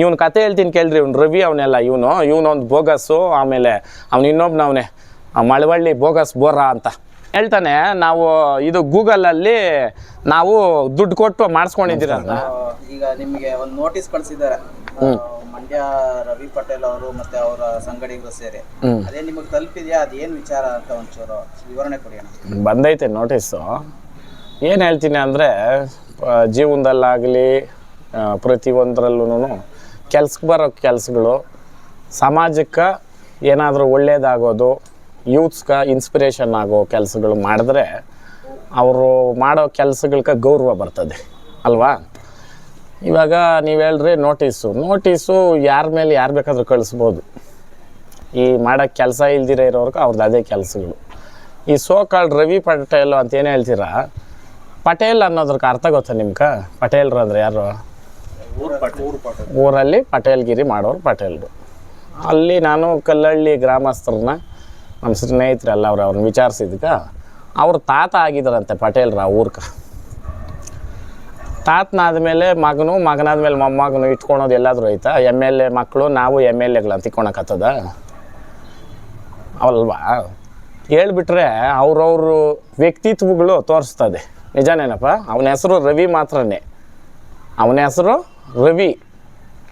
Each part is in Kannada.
ಇವನ್ ಕತೆ ಹೇಳ್ತೀನಿ ಕೇಳ್ರಿ ಇವ್ನು ರವಿ ಅವನೆಲ್ಲ ಇವನು ಇವನೊಂದು ಬೋಗಸ್ಸು ಆಮೇಲೆ ಅವ್ನು ಇನ್ನೊಬ್ನ ಅವನೇ ಮಳವಳ್ಳಿ ಬೋಗಸ್ ಬೋರ ಅಂತ. ಹೇಳ್ತಾನೆ ನಾವು ಇದು ಗೂಗಲಲ್ಲಿ ನಾವು ದುಡ್ಡು ಕೊಟ್ಟು ಮಾಡಿಸ್ಕೊಂಡಿದ್ದೀರ ಈಗ ನಿಮಗೆ ಒಂದು ನೋಟಿಸ್ ಕಳಿಸಿದ್ದಾರೆ. ಮಂಡ್ಯ ರವಿ ಪಟೇಲ್ ಅವರು ಮತ್ತೆ ಅವರ ಸಂಗಡಿಗರು ಸೇರಿ. ಅದೇ ನಿಮಗೆ ತಲುಪಿದೆಯಾ? ಅದೇನ್ ವಿಚಾರ ಅಂತ ಒಂಚೂರು ವಿವರಣೆ ಕೊಡಿ ಬಂದೈತೆ ನೋಟಿಸು ಏನು ಹೇಳ್ತೀನಿ ಅಂದರೆ ಜೀವನದಲ್ಲಾಗಲಿ ಪ್ರತಿಯೊಂದರಲ್ಲೂ ಕೆಲ್ಸಕ್ಕೆ ಬರೋ ಕೆಲಸಗಳು ಸಮಾಜಕ್ಕೆ ಏನಾದರೂ ಒಳ್ಳೆಯದಾಗೋದು ಯೂತ್ಸ್ಗೆ ಇನ್ಸ್ಪಿರೇಷನ್ ಆಗೋ ಕೆಲಸಗಳು ಮಾಡಿದ್ರೆ ಅವರು ಮಾಡೋ ಕೆಲಸಗಳ್ಗೆ ಗೌರವ ಬರ್ತದೆ, ಅಲ್ವಾ? ಇವಾಗ ನೀವು ಹೇಳ್ರಿ ನೋಟಿಸು ನೋಟಿಸು ಯಾರ ಮೇಲೆ ಯಾರು ಬೇಕಾದರೂ ಕಳಿಸ್ಬೋದು. ಈ ಮಾಡೋ ಕೆಲಸ ಇಲ್ದಿರೋ ಇರೋರ್ಗೆ ಅವ್ರದ್ದು ಅದೇ ಕೆಲಸಗಳು. ಈ ಸೋ ಕಾಲ್ಡ್ ರವಿ ಪಟೇಲ್ ಅಂತ ಏನು ಹೇಳ್ತೀರಾ? ಪಟೇಲ್ ಅನ್ನೋದ್ರಕ್ಕೆ ಅರ್ಥ ಗೊತ್ತಾ ನಿಮ್ಗೆ? ಪಟೇಲ್ರು ಅಂದರೆ ಯಾರು? ಊರಲ್ಲಿ ಪಟೇಲ್ಗಿರಿ ಮಾಡೋರು ಪಟೇಲ್ರು. ಅಲ್ಲಿ ನಾನು ಕಲ್ಲಳ್ಳಿ ಗ್ರಾಮಸ್ಥರನ್ನ ನಮ್ಮ ಸ್ನೇಹಿತರೆಲ್ಲ ಅವ್ರು ಅವ್ರನ್ನ ವಿಚಾರಿಸಿದ್ಕ ಅವ್ರ ತಾತ ಆಗಿದ್ದಾರಂತೆ ಪಟೇಲ್ರ ಊರ್ಕ ಊರ್ಕ. ತಾತನಾದ್ಮೇಲೆ ಮಗನು ಮಗನಾದ್ಮೇಲೆ ಮೊಮ್ಮಗನು ಇಟ್ಕೊಳೋದು ಎಲ್ಲಾದರೂ ಐತಾ ಎಂ ಎಲ್ ಎ ಮಕ್ಕಳು ನಾವು ಎಂ ಎಲ್ ಎಗಳು ಅಂತ ಇಟ್ಕೊಳಕತ್ತದ ಅವಲ್ವಾ? ಹೇಳ್ಬಿಟ್ರೆ ಅವ್ರವ್ರ ವ್ಯಕ್ತಿತ್ವಗಳು ತೋರಿಸ್ತದೆ. ನಿಜನೇನಪ್ಪ? ಅವನ ಹೆಸರು ರವಿ ಮಾತ್ರನೇ. ಅವನ ಹೆಸರು ರವಿ,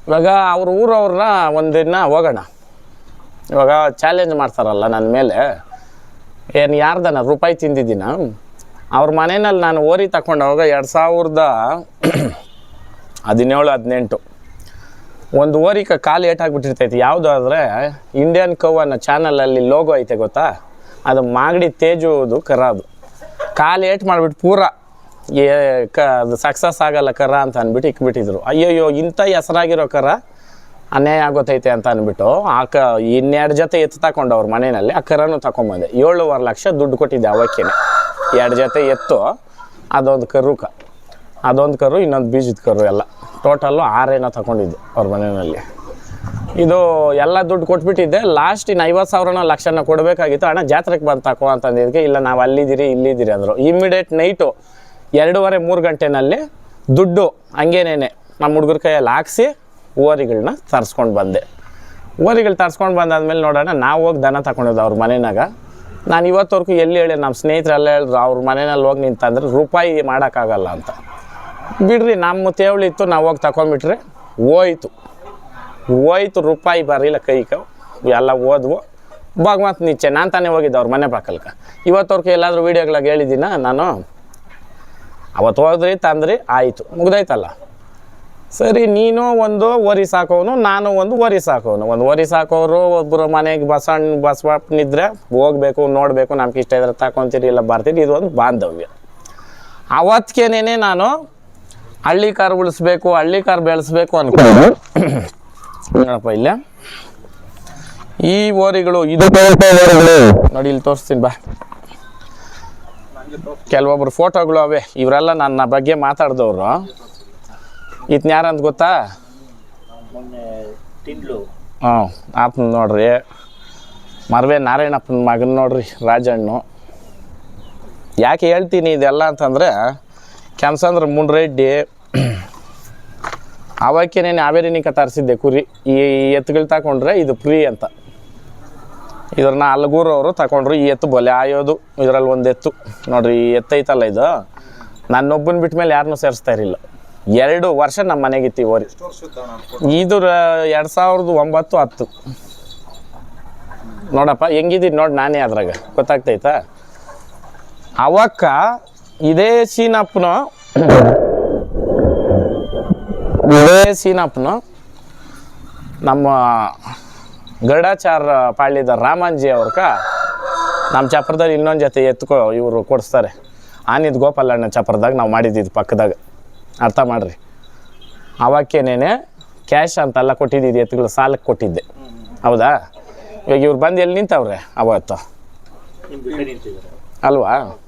ಇವಾಗ ಅವ್ರ ಊರವ್ರನ್ನ ಒಂದಿನ ಹೋಗೋಣ. ಇವಾಗ ಚಾಲೆಂಜ್ ಮಾಡ್ತಾರಲ್ಲ ನನ್ನ ಮೇಲೆ. ಏನು ಯಾರ್ದನ ರೂಪಾಯಿ ತಿಂದಿದ್ದೀನ? ಅವ್ರ ಮನೆಯಲ್ಲಿ ನಾನು ಓರಿ ತಗೊಂಡವಾಗ ಎರಡು ಸಾವಿರದ ಹದಿನೇಳು, ಹದಿನೆಂಟು. ಒಂದು ಓರಿಕ ಕಾಲು ಏಟಾಗ್ಬಿಟ್ಟಿರ್ತೈತಿ ಯಾವುದು ಆದರೆ ಇಂಡಿಯನ್ ಕವ್ ಅನ್ನೋ ಚಾನಲಲ್ಲಿ ಲೋಗೋ ಐತೆ ಗೊತ್ತಾ? ಅದು ಮಾಗಡಿ ತೇಜುವುದು ಕರ ಅದು ಕಾಲು ಏಟ್ ಮಾಡಿಬಿಟ್ಟು ಪೂರ ಏ, ಕ, ಅದು ಸಕ್ಸಸ್ ಆಗಲ್ಲ ಕರ ಅಂತ ಅಂದ್ಬಿಟ್ಟು ಇಕ್ಬಿಟ್ಟಿದ್ರು. ಅಯ್ಯಯ್ಯೋ, ಇಂಥ ಹೆಸರಾಗಿರೋ ಕರ ಅನ್ಯಾಯ ಆಗೋತೈತೆ ಅಂತ ಅಂದ್ಬಿಟ್ಟು ಆ ಕ, ಇನ್ನೆರಡು ಜೊತೆ ಎತ್ತು ತಗೊಂಡು ಅವ್ರ ಮನೆಯಲ್ಲಿ ಆ ಕರನೂ ತಗೊಂಬಂದೆ ಏಳುವರೆ ಲಕ್ಷ ದುಡ್ಡು ಕೊಟ್ಟಿದ್ದೆ ಅವಕ್ಕೇನೆ. ಎರಡು ಜೊತೆ ಎತ್ತು, ಅದೊಂದು ಕರುಕ ಅದೊಂದು ಕರು, ಇನ್ನೊಂದು ಬೀಜದ ಕರು ಎಲ್ಲ. ಟೋಟಲ್ಲು ಆರೇನೋ ತಗೊಂಡಿದ್ದೆ ಅವ್ರ ಮನೆಯಲ್ಲಿ. ಇದು ಎಲ್ಲ ದುಡ್ಡು ಕೊಟ್ಬಿಟ್ಟಿದ್ದೆ. ಲಾಸ್ಟ್ ಇನ್ನು ಐವತ್ತು ಸಾವಿರನ ಲಕ್ಷನ ಕೊಡಬೇಕಾಗಿತ್ತು. ಹಣ ಜಾತ್ರೆಗೆ ಬಂದು ತಕೋ ಅಂತಂದಿದ್ದಕ್ಕೆ ಇಲ್ಲ, ನಾವು ಅಲ್ಲಿದ್ದೀರಿ, ಇಲ್ಲಿದ್ದೀರಿ ಅಂದರು. ಇಮ್ಮಿಡಿಯೇಟ್ ನೈಟು ಎರಡೂವರೆ, ಮೂರು ಗಂಟೆನಲ್ಲಿ ದುಡ್ಡು ಹಂಗೇನೇನೆ ನಮ್ಮ ಹುಡುಗರ ಕೈಯಲ್ಲಿ ಹಾಕ್ಸಿ ಓರಿಗಳನ್ನ ತರಿಸ್ಕೊಂಡು ಬಂದೆ. ಓರಿಗಳು ತರ್ಸ್ಕೊಂಡು ಬಂದಾದ್ಮೇಲೆ ನೋಡೋಣ, ನಾವು ಹೋಗಿ ದನ ತಗೊಂಡಿದ್ದು ಅವ್ರ ಮನೆಯಾಗ ನಾನು ಇವತ್ತವರೆಗೂ ಎಲ್ಲಿ ಹೇಳಿ ನಮ್ಮ ಸ್ನೇಹಿತರೆಲ್ಲ ಹೇಳಿದ್ರು, ಅವ್ರ ಮನೆಯಲ್ಲಿ ಹೋಗಿ ನಿಂತಂದ್ರೆ ರೂಪಾಯಿ ಮಾಡೋಕ್ಕಾಗಲ್ಲ ಅಂತ. ಬಿಡ್ರಿ, ನಮ್ಮ ತೇವಳಿ ಇತ್ತು, ನಾವು ಹೋಗಿ ತಗೊಂಡ್ಬಿಟ್ರೆ ಹೋಯ್ತು. ಹೋಯ್ತು ರೂಪಾಯಿ ಬರಲಿಲ್ಲ ಕೈಕೋ, ಎಲ್ಲ ಓದ್ವು ಭಗವಂತ ನಿಚ್ಚೆ, ನಾನು ತಾನೇ ಹೋಗಿದ್ದೆ ಅವ್ರ ಮನೆ ಪಕ್ಕಲ್ಕ. ಇವತ್ತವ್ರಿಗೆ ಎಲ್ಲಾದರೂ ವೀಡಿಯೋಗಳಾಗ ಹೇಳಿದ್ದೀನ? ನಾನು ಅವತ್ತು ಹೋದ್ರಿ ತಂದ್ರಿ ಆಯಿತು ಮುಗ್ದೈತಲ್ಲ ಸರಿ ನೀನು ಒಂದು ವರಿ ಸಾಕೋನು ನಾನು ಒಂದು ವರಿ ಸಾಕೋನು. ಒಂದು ವರಿ ಸಾಕೋರು ಒಬ್ಬರು ಮನೆಗೆ ಬಸಣ್ಣ ಬಸವಪ್ಪನಿದ್ರೆ ಹೋಗ್ಬೇಕು ನೋಡಬೇಕು ನಮ್ಗೆ ಇಷ್ಟ ಇದ್ರೆ ತಗೊಂತೀರಿ ಇಲ್ಲ ಬರ್ತೀರಿ ಇದೊಂದು ಬಾಂಧವ್ಯ. ಅವತ್ತಿಗೇನೆ ನಾನು ಹಳ್ಳಿ ಕಾರ್ ಉಳಿಸ್ಬೇಕು ಹಳ್ಳಿ ಕಾರ್ ಬೆಳೆಸ್ಬೇಕು ಅನ್ಕೊಂಡು. ನೋಡಪ್ಪ ಇಲ್ಲ. ಈ ಓರಿಗಳು ಇದು ನೋಡಿ ಇಲ್ಲಿ ತೋರಿಸ್ತೀನಿ ಬಾ. ಕೆಲವೊಬ್ರು ಫೋಟೋಗಳು ಅವೆ. ಇವರೆಲ್ಲ ನನ್ನ ಬಗ್ಗೆ ಮಾತಾಡಿದವರು. ಇದನ್ನ ಯಾರಂತ ಗೊತ್ತಾ? ಹಾಂ ಆತನ ನೋಡ್ರಿ. ಮರ್ವೆ ನಾರಾಯಣಪ್ಪನ ಮಗನ ನೋಡ್ರಿ ರಾಜಣ್ಣು. ಯಾಕೆ ಹೇಳ್ತೀನಿ ಇದೆಲ್ಲ ಅಂತಂದರೆ ಕೆಂಸಂದ್ರ ಅವಕ್ಕೆ ನೀನು ಹಾವೇರಿನಿಕ ತರಿಸಿದ್ದೆ ಕುರಿ ಈ ಎತ್ತುಗಳು ತಗೊಂಡ್ರೆ ಇದು ಫ್ರೀ ಅಂತ. ಇದ್ರನ್ನ ಅವರು ತಗೊಂಡ್ರು ಈ ಎತ್ತು ಬಲೆ ಆಯೋದು. ಇದರಲ್ಲಿ ಒಂದು ಎತ್ತು. ನೋಡ್ರಿ, ಈ ಎತ್ತೈತಲ್ಲ ಇದು? ನನ್ನೊಬ್ಬನ ಬಿಟ್ಟ ಮೇಲೆ ಯಾರನ್ನೂ ಸೇರಿಸ್ತಾ ಇರಲಿಲ್ಲ. ಎರಡು ವರ್ಷ ನಮ್ಮ ಮನೆಗಿತ್ತು ಈ ಓರಿ ಇದು ಎರಡು ಸಾವಿರದ ಒಂಬತ್ತು, ಹತ್ತು. ನೋಡಪ್ಪ ಹೆಂಗಿದ್ದೀನಿ ನೋಡಿ ನಾನೇ ಅದ್ರಾಗ. ಗೊತ್ತಾಗ್ತೈತಾ? ಅವಕ್ಕ ಇದೇ ಸೀನಪ್ಪನ. ಇದೇ ಸೀನಪ್ಪನ ನಮ್ಮ ಗರುಡಾಚಾರ ಪಾಳ್ಯದ ರಾಮಾಂಜಿ ಅವ್ರಕ ನಮ್ಮ ಚಪ್ರದಲ್ಲಿ ಇನ್ನೊಂದು ಜೊತೆ ಎತ್ಕೊ ಇವರು ಕೊಡಿಸ್ತಾರೆ. ಆನಿದ್ ಗೋಪಾಲಣ್ಣ ಚಪ್ರದಾಗ ನಾವು ಮಾಡಿದ್ದಿದ್ದು ಪಕ್ಕದಾಗ. ಅರ್ಥ ಮಾಡ್ರಿ. ಅವಕ್ಕೇನೇನೆ ಕ್ಯಾಶ್ ಅಂತೆಲ್ಲ ಕೊಟ್ಟಿದ್ದಿದ್ದು ಎತ್ತುಗಳು ಸಾಲಕ್ಕೆ ಕೊಟ್ಟಿದ್ದೆ. ಹೌದಾ? ಇವಾಗ ಇವ್ರು ಬಂದು ಎಲ್ಲಿ ನಿಂತವ್ರೆ ಅವತ್ತು? ಅಲ್ವಾ?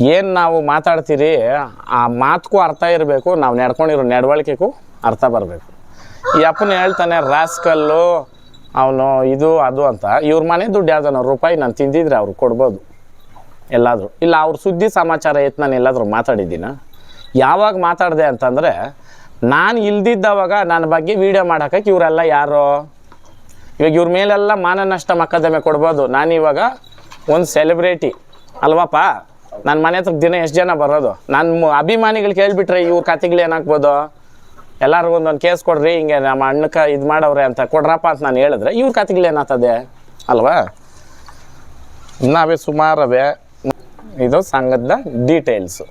ಏನು ನಾವು ಮಾತಾಡ್ತೀರಿ? ಆ ಮಾತಕ್ಕೂ ಅರ್ಥ ಇರಬೇಕು, ನಾವು ನಡ್ಕೊಂಡಿರೋ ನಡವಳಿಕೆಗೂ ಅರ್ಥ ಬರಬೇಕು. ಈ ಅಪ್ಪನ ಹೇಳ್ತಾನೆ, ರಾಸ್ಕಲ್ಲು ಅವನು ಇದು, ಅದು ಅಂತ. ಇವ್ರ ಮನೆ ದುಡ್ಡು ಯಾವ್ದನ್ನ ರೂಪಾಯಿ ನಾನು ತಿಂದಿದ್ರೆ ಅವ್ರು ಕೊಡ್ಬೋದು. ಎಲ್ಲಾದರೂ. ಇಲ್ಲ, ಅವ್ರ ಸುದ್ದಿ, ಸಮಾಚಾರ ಎತ್ತು ನಾನು ಎಲ್ಲಾದರೂ ಮಾತಾಡಿದ್ದೀನ? ಯಾವಾಗ ಮಾತಾಡಿದೆ ಅಂತಂದರೆ, ನಾನು ಇಲ್ದಿದ್ದವಾಗ ನನ್ನ ಬಗ್ಗೆ ವೀಡಿಯೋ ಮಾಡೋಕ್ಕೆ ಇವರೆಲ್ಲ ಯಾರು? ಇವಾಗ ಇವ್ರ ಮೇಲೆಲ್ಲ ಮಾನ ನಷ್ಟ ಮಕ್ಕದಮೆ ಕೊಡ್ಬೋದು. ನಾನು ಇವಾಗ ಒಂದು ಸೆಲೆಬ್ರಿಟಿ ಅಲ್ವಪ್ಪ? ನನ್ನ ಮನೆ ಹತ್ರ ದಿನ ಎಷ್ಟು ಜನ ಬರೋದು? ನನ್ನ ಅಭಿಮಾನಿಗಳು ಕೇಳಿಬಿಟ್ರೆ ಇವ್ರ ಕತೆಗಳು ಏನಾಗ್ಬೋದು ಎಲ್ಲರಿಗೂ ಒಂದೊಂದು ಕೇಸ್ ಕೊಡ್ರಿ, ಹಿಂಗೆ ನಮ್ಮ ಅಣ್ಣಕ್ಕೆ ಇದು ಮಾಡವ್ರೆ ಅಂತ ಕೊಡ್ರಪ್ಪ ಅಂತ ನಾನು ಹೇಳಿದ್ರೆ ಇವ್ರ ಕತೆಗಳು ಏನಾತದೆ ಅಲ್ವಾ? ನಾವೇ ಸುಮಾರವೇ ಇದು ಸಂಘದ ಡೀಟೇಲ್ಸು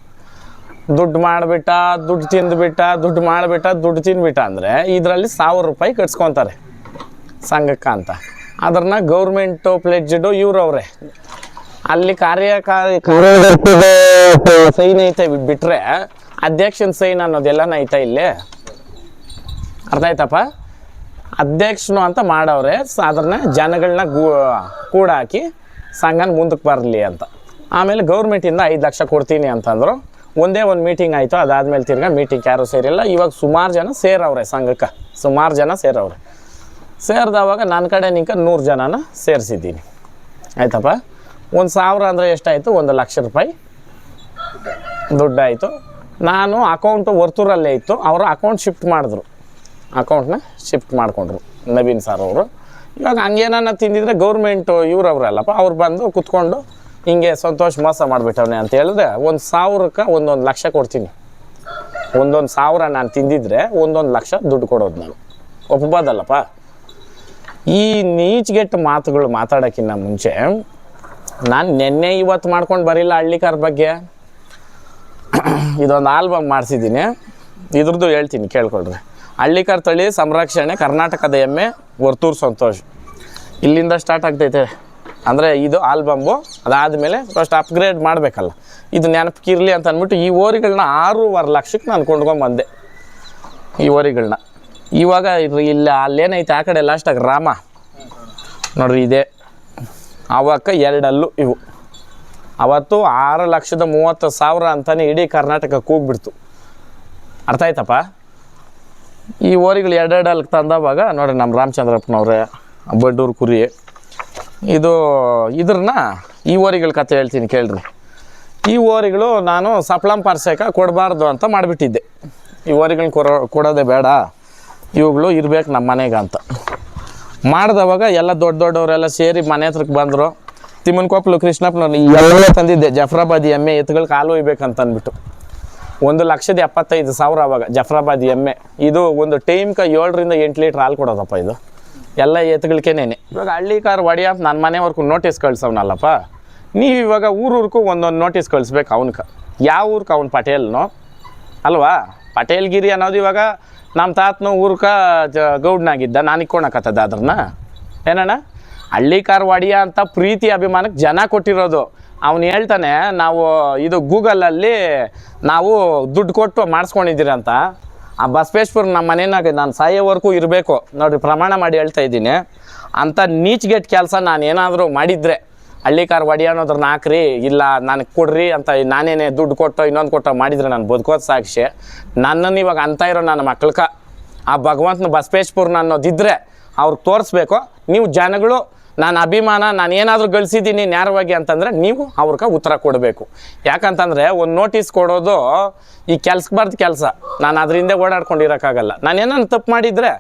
ದುಡ್ಡು ಮಾಡಿಬಿಟ್ಟ, ದುಡ್ಡು ತಿಂದುಬಿಟ್ಟ, ದುಡ್ಡು ಮಾಡಿಬಿಟ್ಟ, ದುಡ್ಡು ತಿಂದ್ಬಿಟ್ಟ ಅಂದರೆ ಇದರಲ್ಲಿ ಸಾವಿರ ರೂಪಾಯಿ ಕಟ್ಸ್ಕೊತಾರೆ ಸಂಘಕ್ಕೆ ಅಂತ. ಅದನ್ನ ಗೌರ್ಮೆಂಟು ಪ್ಲೆಡ್ಜಡು ಇವ್ರವ್ರೆ. ಅಲ್ಲಿ ಕಾರ್ಯಕಾರಿ ಸೈನ್ ಐತೆ ಬಿಟ್ರೆ ಅಧ್ಯಕ್ಷನ ಸೈನ್ ಅನ್ನೋದೆಲ್ಲನೂ ಐತೆ ಇಲ್ಲಿ? ಅರ್ಥ ಆಯ್ತಪ್ಪ? ಅಧ್ಯಕ್ಷನು ಅಂತ ಮಾಡವ್ರೆ ಅದನ್ನ ಜನಗಳನ್ನ ಗೂ, ಕೂಡಾಕಿ ಸಂಘನ ಮುಂದಕ್ಕೆ ಬರಲಿ ಅಂತ. ಆಮೇಲೆ ಗೌರ್ಮೆಂಟಿಂದ ಐದು ಲಕ್ಷ ಕೊಡ್ತೀನಿ ಅಂತಂದರು. ಒಂದೇ ಒಂದು ಮೀಟಿಂಗ್ ಆಯಿತು, ಅದಾದಮೇಲೆ ತಿರ್ಗಾ ಮೀಟಿಂಗ್ ಯಾರೂ ಸೇರಿಲ್ಲ. ಇವಾಗ ಸುಮಾರು ಜನ ಸೇರವ್ರೆ ಸಂಘಕ್ಕೆ. ಸುಮಾರು ಜನ ಸೇರವ್ರೆ. ಸೇರಿದವಾಗ ನನ್ನ ಕಡೆ ನಿಂಕ ನೂರು ಜನನ ಸೇರಿಸಿದ್ದೀನಿ. ಆಯ್ತಪ್ಪ? ಒಂದು ಸಾವಿರ ಅಂದರೆ ಎಷ್ಟಾಯಿತು? ಒಂದು ಲಕ್ಷ ರೂಪಾಯಿ. ದುಡ್ಡಾಯಿತು. ನಾನು ಅಕೌಂಟು ವರ್ತೂರಲ್ಲೇ ಇತ್ತು. ಅವರು ಅಕೌಂಟ್ ಶಿಫ್ಟ್ ಮಾಡಿದ್ರು. ಅಕೌಂಟ್ನ ಶಿಫ್ಟ್ ಮಾಡಿಕೊಂಡ್ರು. ನವೀನ್ ಸರ್ ಅವರು. ಇವಾಗ ಹಂಗೇನ ತಿಂದಿದ್ರೆ ಗೌರ್ಮೆಂಟು ಇವ್ರವ್ರಲ್ಲಪ್ಪ, ಅವ್ರು ಬಂದು ಕುತ್ಕೊಂಡು ಹಿಂಗೆ ಸಂತೋಷ ಮೋಸ ಮಾಡಿಬಿಟ್ಟವನೆ ಅಂತ ಹೇಳಿದ್ರೆ ಒಂದು ಸಾವಿರಕ್ಕೆ ಒಂದೊಂದು ಲಕ್ಷ ಕೊಡ್ತೀನಿ. ಒಂದೊಂದು ಸಾವಿರ ನಾನು ತಿಂದಿದ್ರೆ ಒಂದೊಂದು ಲಕ್ಷ ದುಡ್ಡು ಕೊಡೋದು ನಾನು. ಒಪ್ಪಬೋದಲ್ಲಪ್ಪ ಈ ನೀಚ್ಗೆಟ್ಟ ಮಾತುಗಳು ಮಾತಾಡೋಕ್ಕಿಂತ ಮುಂಚೆ ನಾನು ನಿನ್ನೆ ಇವತ್ತು ಮಾಡ್ಕೊಂಡು ಬರಿಲ್ಲ ಹಳ್ಳಿಕಾರ ಬಗ್ಗೆ. ಇದೊಂದು ಆಲ್ಬಮ್ ಮಾಡಿಸಿದ್ದೀನಿ. ಇದ್ರದ್ದು ಹೇಳ್ತೀನಿ, ಕೇಳ್ಕೊಳ್ರಿ. ಹಳ್ಳಿಕಾರ್ ತಳಿ ಸಂರಕ್ಷಣೆ, ಕರ್ನಾಟಕದ ಹೆಮ್ಮೆ ವರ್ತೂರು ಸಂತೋಷ್. ಇಲ್ಲಿಂದ ಸ್ಟಾರ್ಟ್ ಆಗ್ತೈತೆ. ಅಂದರೆ ಇದು ಆಲ್ಬಮ್ಮು ಅದಾದಮೇಲೆ ಫಸ್ಟ್ ಅಪ್ಗ್ರೇಡ್ ಮಾಡಬೇಕಲ್ಲ. ಇದು ನೆನಪಿಗಿರಲಿ ಅಂತ ಅಂದ್ಬಿಟ್ಟು ಈ ಓರಿಗಳನ್ನ ಆರೂವರೆ ಲಕ್ಷಕ್ಕೆ ನಾನು ಕೊಂಡ್ಕೊಂಬಂದೆ ಈ ಓರಿಗಳನ್ನ ಇವಾಗ ಇಲ್ಲಿ ಇಲ್ಲ ಅಲ್ಲೇನೈತೆ ಆ ಕಡೆ ಲಾಸ್ಟಾಗಿ ರಾಮ. ನೋಡ್ರಿ ಇದೆ. ಅವಕ್ಕ ಎರಡಲ್ಲೂ ಇವು. ಅವತ್ತು ಆರು ಲಕ್ಷದ ಮೂವತ್ತು ಸಾವಿರ ಅಂತಲೇ ಇಡೀ ಕರ್ನಾಟಕಕ್ಕೆ ಹೋಗ್ಬಿಡ್ತು ಅರ್ಥ ಆಯ್ತಪ್ಪ? ಈ ಓರಿಗಳು ಎರಡೆರಡಲ್ಲಿ ತಂದವಾಗ ನೋಡಿ ನಮ್ಮ ರಾಮಚಂದ್ರಪ್ಪನವ್ರೆ, ಬಡ್ಡೂರು ಕುರಿ. ಇದು, ಇದ್ರನ್ನ ಈ ಓರಿಗಳ ಕತೆ ಹೇಳ್ತೀನಿ ಕೇಳ್ರಿ. ಈ ಓರಿಗಳು ನಾನು ಸಪ್ಲಂ ಪಾರ್ಸೇಕ ಕೊಡಬಾರ್ದು ಅಂತ ಮಾಡಿಬಿಟ್ಟಿದ್ದೆ. ಈ ಓರಿಗಳನ್ನ ಕೊರೋ ಕೊಡೋದೇ ಬೇಡ. ಇವುಗಳು ಇರಬೇಕು ನಮ್ಮ ಮನೆಗೆ ಅಂತ. ಮಾಡಿದವಾಗ ಎಲ್ಲ ದೊಡ್ಡ ದೊಡ್ಡವರೆಲ್ಲ ಸೇರಿ ಮನೆ ಹತ್ರಕ್ಕೆ ಬಂದರು. ತಿಮ್ಮನಕೊಪ್ಪಲು ಕೃಷ್ಣಪ್ಪನವ್ರು ಎಲ್ಲ ತಂದಿದ್ದೆ, ಜಫ್ರಾಬಾದಿ ಎಮ್ಮೆ ಎತ್ತುಗಳು ಕಾಲು ಒಯ್ಬೇಕಂತ ಅಂದ್ಬಿಟ್ಟು ಒಂದು ಲಕ್ಷದ ಎಪ್ಪತ್ತೈದು ಸಾವಿರ ಅವಾಗ ಜಫ್ರಾಬಾದ್ ಎಮ್ಮೆ. ಇದು ಒಂದು ಟೈಮ್ಗೆ ಏಳರಿಂದ ಎಂಟು ಲೀಟ್ರ್ ಹಾಲು ಕೊಡೋದಪ್ಪ ಇದು. ಎಲ್ಲ ಎತ್ತುಗಳಿಗೇನೇನೆ ಇವಾಗ ಹಳ್ಳಿ ಕಾರ್ ಒಡೆಯ ನನ್ನ ಮನೆವರ್ಗೂ ನೋಟಿಸ್ ಕಳ್ಸವ್ನಲ್ಲಪ್ಪ. ನೀವು ಇವಾಗ ಊರೂರ್ಗೂ ಒಂದೊಂದು ನೋಟಿಸ್ ಕಳಿಸ್ಬೇಕು ಅವನ್ಕ. ಯಾವ ಊರ್ಕ ಅವ್ನು ಪಟೇಲ್ನೋ? ಅಲ್ವಾ? ಪಟೇಲ್ಗಿರಿ ಅನ್ನೋದು ಇವಾಗ ನಮ್ಮ ತಾತನು ಊರ್ಕ ಜ ಗೌಡ್ನಾಗಿದ್ದ, ನಾನು ಇಕ್ಕೊಳಕತ್ತದ ಅದ್ರನ್ನ. ಏನಣ್ಣ? ಹಳ್ಳಿ ಕಾರ್ ಒಡೆಯ ಅಂತ ಪ್ರೀತಿ ಅಭಿಮಾನಕ್ಕೆ ಜನ ಕೊಟ್ಟಿರೋದು. ಅವನು ಹೇಳ್ತಾನೆ, ನಾವು ಇದು ಗೂಗಲಲ್ಲಿ ನಾವು ದುಡ್ಡು ಕೊಟ್ಟು ಮಾಡಿಸ್ಕೊಂಡಿದ್ದೀರಂತ ಆ ಬಸವೇಶ್ವರ ನಮ್ಮ ಮನೆಯಾಗ ನಾನು ಸಾಯೋವರೆಗೂ ಇರಬೇಕು. ನೋಡಿ ಪ್ರಮಾಣ ಮಾಡಿ ಹೇಳ್ತಾ ಇದ್ದೀನಿ. ಅಂಥ ನೀಚ್ಗೆಟ್ ಕೆಲಸ ನಾನು ಏನಾದರೂ ಮಾಡಿದರೆ, ಹಳ್ಳಿ ಕಾರ್ ಒಡಿ ಅನ್ನೋದ್ರನ್ನ ಹಾಕ್ರಿ, ಇಲ್ಲ ನನಗೆ ಕೊಡ್ರಿ ಅಂತ ನಾನೇನೇ ದುಡ್ಡು ಕೊಟ್ಟು, ಇನ್ನೊಂದು ಕೊಟ್ಟು ಮಾಡಿದರೆ ನಾನು ಬದುಕೋದು ಸಾಕ್ಷಿ ನನ್ನನ್ನು ಇವಾಗ ಅಂತ ಇರೋ ನನ್ನ ಮಕ್ಕಳಕ್ಕ ಆ ಭಗವಂತನ ಬಸವೇಶ್ವರನ ಅನ್ನೋದಿದ್ದರೆ ಅವ್ರಿಗೆ ತೋರಿಸ್ಬೇಕು. ನೀವು ಜನಗಳು ನಾನು ಅಭಿಮಾನ, ನಾನು ಏನಾದರೂ ಗಳಿಸಿದ್ದೀನಿ ನೇರವಾಗಿ ಅಂತಂದರೆ ನೀವು ಅವ್ರಿಗೆ ಉತ್ತರ ಕೊಡಬೇಕು. ಯಾಕಂತಂದರೆ ಒಂದು ನೋಟಿಸ್ ಕೊಡೋದು ಈ ಕೆಲ್ಸಕ್ಕೆ ಬಾರ್ದ ಕೆಲಸ. ನಾನು ಅದರಿಂದ ಓಡಾಡ್ಕೊಂಡಿರೋಕ್ಕಾಗಲ್ಲ. ನಾನು ಏನಾದ್ರು ತಪ್ಪು ಮಾಡಿದರೆ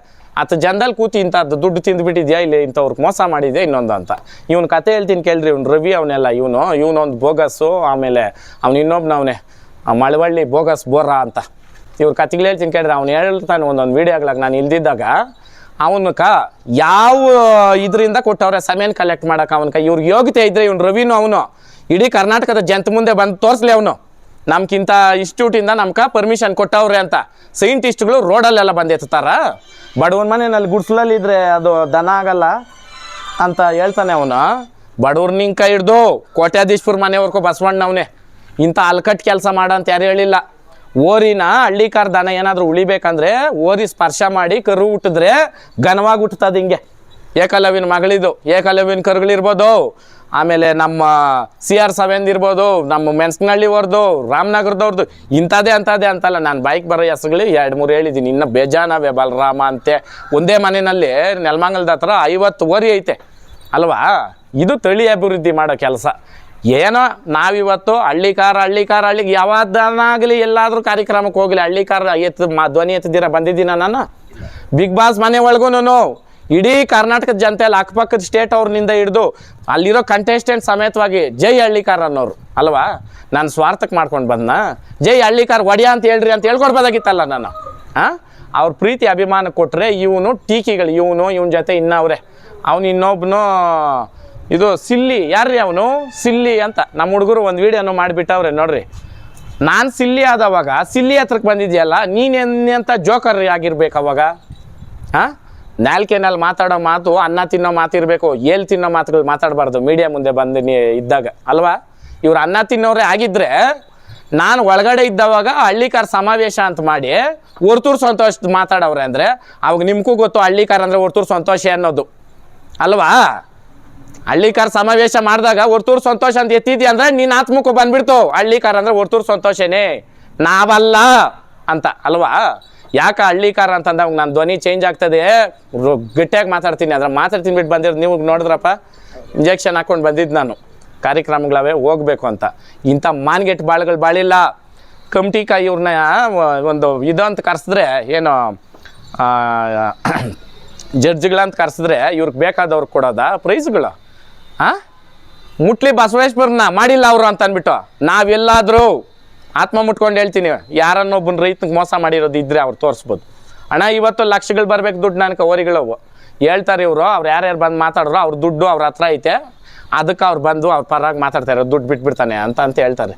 ಆತ ಜನದಲ್ಲಿ ಕೂತಿ ಇಂಥದ್ದು ದುಡ್ಡು ತಿಂದುಬಿಟ್ಟಿದ್ಯಾ ಇಲ್ಲಿ ಇಂಥವ್ರಿಗೆ ಮೋಸ ಮಾಡಿದ್ಯಾ ಇನ್ನೊಂದು ಅಂತ. ಇವ್ನ ಕತೆ ಹೇಳ್ತೀನಿ ಕೇಳ್ರಿ, ಇವ್ನು ರವಿ ಅವನೆಲ್ಲ, ಇವನು ಇವನೊಂದು ಬೋಗಸ್ಸು, ಆಮೇಲೆ ಅವ್ನು ಇನ್ನೊಬ್ನವನೇ ಮಳವಳ್ಳಿ ಬೋಗಸ್ ಬೋರ ಅಂತ. ಇವ್ರ ಕತೆಗಳು ಹೇಳ್ತೀನಿ ಕೇಳ್ರಿ, ಅವ್ನು ಹೇಳ್ತಾನೆ ಒಂದೊಂದು ವೀಡಿಯೋಗ್ಲಾಗ ನಾನು ಇಲ್ದಿದ್ದಾಗ. ಅವನಕ ಯಾವ ಇದರಿಂದ ಕೊಟ್ಟವ್ರೆ ಸಮಯನ ಕಲೆಕ್ಟ್ ಮಾಡೋಕೆ ಅವನಕ? ಇವ್ರ ಯೋಗ್ಯತೆ ಇದ್ರೆ ಇವ್ನು ರವಿನು ಅವನು. ಇಡೀ ಕರ್ನಾಟಕದ ಜನತೆ ಮುಂದೆ ಬಂದು ತೋರಿಸ್ಲಿ ಅವನು. ನಮ್ಗಿಂತ ಇನ್ಸ್ಟಿಟ್ಯೂಟಿಂದ ನಮ್ಗೆ ಪರ್ಮಿಷನ್ ಕೊಟ್ಟವ್ರೆ ಅಂತ. ಸೈಂಟಿಸ್ಟ್ಗಳು ರೋಡಲ್ಲೆಲ್ಲ ಬಂದು ಎತ್ತಾರ ಬಡವನ ಮನೆಯಲ್ಲಿ ಗುಡ್ಸ್ಲಲ್ಲಿ ಇದ್ರೆ ಅದು ದನ ಆಗಲ್ಲ ಅಂತ ಹೇಳ್ತಾನೆ ಅವನು. ಬಡವ್ರ ನಿಂಕ ಹಿಡ್ದು ಕೋಟ್ಯಾಧೀಶ್ವರ ಮನೆವರೆಗೂ ಬಸವಣ್ಣವನೇ. ಇಂಥ ಅಲ್ಕಟ್ ಕೆಲಸ ಮಾಡ ಅಂತ ಯಾರು ಹೇಳಿಲ್ಲ. ಓರಿನ ಹಳ್ಳಿಕಾರ್ ದನ ಏನಾದರೂ ಉಳಿಬೇಕಂದ್ರೆ ಓರಿ ಸ್ಪರ್ಶ ಮಾಡಿ ಕರು ಹುಟ್ಟಿದ್ರೆ ಘನವಾಗಿ ಹುಟ್ಟುತ್ತದೆ ಹಿಂಗೆ. ಏಕಲವ್ಯನ ಮಗಳಿದು, ಏಕಲವ್ಯನ ಕರುಗಳಿರ್ಬೋದು. ಆಮೇಲೆ ನಮ್ಮ ಸಿ ಆರ್ ಸವೆಂದ್ ಇರ್ಬೋದು, ನಮ್ಮ ಮೆಣಸ್ನಹಳ್ಳಿವ್ರದ್ದು ರಾಮನಗರದವ್ರದ್ದು ಇಂಥದ್ದೇ, ಅಂಥದ್ದೇ ಅಂತಲ್ಲ, ನಾನು ಬೈಕ್ ಬರೋ ಹೆಸರುಗಳು ಎರಡು ಮೂರು ಹೇಳಿದ್ದೀನಿ ಇನ್ನು ಬೇಜಾನವೇ ಬಲರಾಮ ಅಂತೆ. ಒಂದೇ ಮನೆಯಲ್ಲಿ ನೆಲಮಂಗಲದ ಹತ್ರ ಐವತ್ತು ಓರಿ ಐತೆ, ಅಲ್ವಾ? ಇದು ತಳಿ ಅಭಿವೃದ್ಧಿ ಮಾಡೋ ಕೆಲಸ. ಏನೋ ನಾವಿವತ್ತು ಹಳ್ಳಿಕಾರ ಹಳ್ಳಿಕಾರ, ಹಳ್ಳಿಗೆ ಯಾವ್ದನ್ನಾಗಲಿ ಎಲ್ಲಾದರೂ ಕಾರ್ಯಕ್ರಮಕ್ಕೆ ಹೋಗಲಿ. ಹಳ್ಳಿಕಾರ ಎತ್ತು ಮಾ, ಧ್ವನಿ ಎತ್ತಿದ್ದೀರ ಬಂದಿದ್ದೀನ ನಾನು? ಬಿಗ್ ಬಾಸ್ ಮನೆ ಒಳಗೂ ಇಡೀ ಕರ್ನಾಟಕದ ಜನತೆಯಲ್ಲಿ ಅಕ್ಕಪಕ್ಕದ ಸ್ಟೇಟ್ ಅವ್ರನಿಂದ ಹಿಡಿದು ಅಲ್ಲಿರೋ ಕಂಟೆಸ್ಟೆಂಟ್ ಸಮೇತವಾಗಿ ಜೈ ಹಳ್ಳಿಕಾರ ಅನ್ನೋರು. ಅಲ್ವಾ? ನಾನು ಸ್ವಾರ್ಥಕ್ಕೆ ಮಾಡ್ಕೊಂಡು ಬಂದ ಜೈ ಹಳ್ಳಿಕಾರ, ಒಡಿಯ ಅಂತ ಹೇಳ್ರಿ ಅಂತ ಹೇಳ್ಕೊಡ್ಬೋದಾಗಿತ್ತಲ್ಲ ನಾನು. ಹಾಂ ಅವ್ರ ಪ್ರೀತಿ, ಅಭಿಮಾನ ಕೊಟ್ಟರೆ ಇವನು ಟೀಕಿಗಳು. ಇವನು, ಇವನ ಜೊತೆ ಇನ್ನವ್ರೆ. ಅವನು ಇನ್ನೊಬ್ಬನು ಇದು ಸಿಲ್ಲಿ, ಯಾರ್ರಿ ಅವನು? ಸಿಲ್ಲಿ ಅಂತ. ನಮ್ಮ ಹುಡುಗರು ಒಂದು ವೀಡಿಯೋನು ಮಾಡಿಬಿಟ್ಟವ್ರೆ, ನೋಡ್ರಿ. ನಾನು ಸಿಲ್ಲಿ ಆದವಾಗ, ಸಿಲ್ಲಿ ಹತ್ರಕ್ಕೆ ಬಂದಿದೆಯಲ್ಲ ನೀನೆಂತ ಜೋಕರ್ ಆಗಿರ್ಬೇಕು ಅವಾಗ? ಹಾಂ? ನಾಲ್ಕೇನಲ್ಲಿ ಮಾತಾಡೋ ಮಾತು, ಅನ್ನ ತಿನ್ನೋ ಮಾತಿರಬೇಕು ಏಲ್ ತಿನ್ನೋ ಮಾತುಗಳು ಮಾತಾಡಬಾರ್ದು ಮೀಡಿಯಾ ಮುಂದೆ ಬಂದು ನೀ ಇದ್ದಾಗ, ಅಲ್ವಾ? ಇವ್ರು ಅನ್ನ ತಿನ್ನೋರೇ ಆಗಿದ್ದರೆ ನಾನು ಒಳಗಡೆ ಇದ್ದವಾಗ ಹಳ್ಳಿಕಾರ ಸಮಾವೇಶ ಅಂತ ಮಾಡಿ ಹೊರ್ತೂರು ಸಂತೋಷ ಮಾತಾಡವ್ರೆ ಅಂದರೆ, ಅವಾಗ ನಿಮಗೂ ಗೊತ್ತು ಹಳ್ಳಿಕಾರ ಅಂದರೆ ಹೊರ್ತೂರು ಸಂತೋಷ ಅನ್ನೋದು. ಅಲ್ವಾ? ಹಳ್ಳಿಕಾರ್ ಸಮಾವೇಶ ಮಾಡಿದಾಗ ಒರ್ತೂರು ಸಂತೋಷ ಅಂತ ಎತ್ತಿದ್ಯಾ ಅಂದ್ರೆ ನೀನು ಆತ್ಮಕ್ಕೂ ಬಂದ್ಬಿಡ್ತು. ಹಳ್ಳಿಕಾರ ಅಂದ್ರೆ ಒರ್ತೂರು ಸಂತೋಷನೇ. ನಾವಲ್ಲ ಅಂತ ಅಲ್ವಾ? ಯಾಕೆ ಹಳ್ಳಿಕಾರ ಅಂತಂದಾಗ ನನ್ನ ಧ್ವನಿ ಚೇಂಜ್ ಆಗ್ತದೆ. ಗಟ್ಟಿಯಾಗಿ ಮಾತಾಡ್ತೀನಿ. ಅದ್ರ ಮಾತಾಡ್ತೀನಿ ಬಿಟ್ಟು ಬಂದಿರೋದು ನೀವು ನೋಡಿದ್ರಪ್ಪ? ಇಂಜೆಕ್ಷನ್ ಹಾಕೊಂಡು ಬಂದಿದ್ದು ನಾನು. ಕಾರ್ಯಕ್ರಮಗಳವೇ ಹೋಗ್ಬೇಕು ಅಂತ. ಇಂಥ ಮಾನ್ಗೆಟ್ ಬಾಳುಗಳು ಬಾಳಿಲ್ಲ. ಕಮ್ಟಿಕ ಇವ್ರನ್ನ ಒಂದು ಇದು ಅಂತ ಕರೆಸಿದ್ರೆ, ಏನು ಜಡ್ಜ್ಗಳಂತ ಕರೆಸಿದ್ರೆ ಇವ್ರಿಗೆ ಬೇಕಾದವ್ರಿಗೆ ಕೊಡೋದಾ? ಪ್ರೈಸ್ಗಳು ಮುಟ್ಲಿ ಬಸವೇಶ್ವರನ್ನ ಮಾಡಿಲ್ಲ ಅವರು ಅಂತ ಅಂದ್ಬಿಟ್ಟು. ನಾವೆಲ್ಲಾದರೂ ಆತ್ಮ ಮುಟ್ಕೊಂಡು ಹೇಳ್ತೀನಿ, ಯಾರನ್ನೊಬ್ಬನ ರೈತನಿಗೆ ಮೋಸ ಮಾಡಿರೋದು ಇದ್ರೆ ಅವ್ರು ತೋರಿಸ್ಬೋದು. ಅಣ್ಣ, ಇವತ್ತು ಲಕ್ಷಗಳು ಬರ್ಬೇಕು ದುಡ್ಡು ನನಗೆ ಓರಿಗಳವು ಹೇಳ್ತಾರೆ ಇವರು, ಅವ್ರು ಯಾರ್ಯಾರು ಬಂದು ಮಾತಾಡ್ರು ಅವ್ರ ದುಡ್ಡು ಅವ್ರ ಹತ್ರ ಐತೆ. ಅದಕ್ಕೆ ಅವ್ರು ಬಂದು ಅವ್ರ ಪರವಾಗಿ ಮಾತಾಡ್ತಾರೆ ದುಡ್ಡು ಬಿಟ್ಬಿಡ್ತಾನೆ ಅಂತ ಅಂತ ಹೇಳ್ತಾರೆ.